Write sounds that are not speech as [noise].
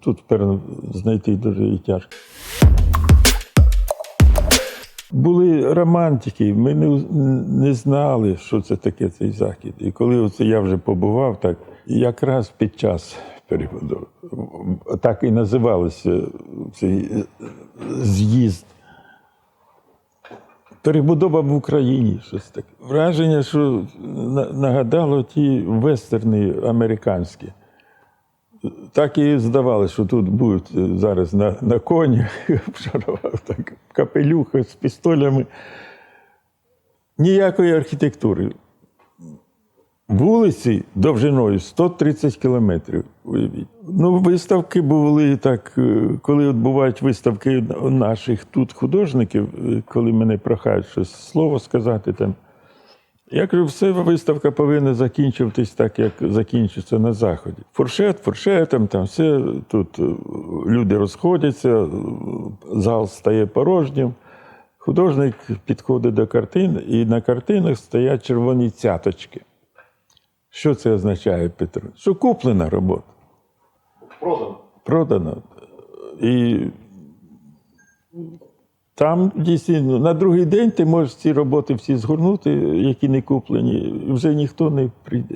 тут певно, знайти дуже і тяжко. Були романтики, ми не, не знали, що це таке цей захід. І коли оце я вже побував, так якраз під час перебудови, так і називався цей е, з'їзд. Перебудова в Україні, щось таке. Враження, що на- нагадало ті вестерни американські. Так і здавалося, що тут будуть е, зараз на, на коні, [laughs] так, капелюха з пістолями. Ніякої архітектури. Вулиці довжиною 130 кілометрів. Уявіть. Ну, виставки були так, е, коли от бувають виставки наших тут художників, е, коли мене прохають щось слово сказати там. Я кажу, все виставка повинна закінчуватись так, як закінчиться на заході. Фуршет, фуршетом, там все тут е, люди розходяться, е, зал стає порожнім. Художник підходить до картин, і на картинах стоять червоні цяточки. Що це означає, Петро? Що куплена робота. Продано. Продано. І там дійсно на другий день ти можеш ці роботи всі згорнути, які не куплені, вже ніхто не прийде.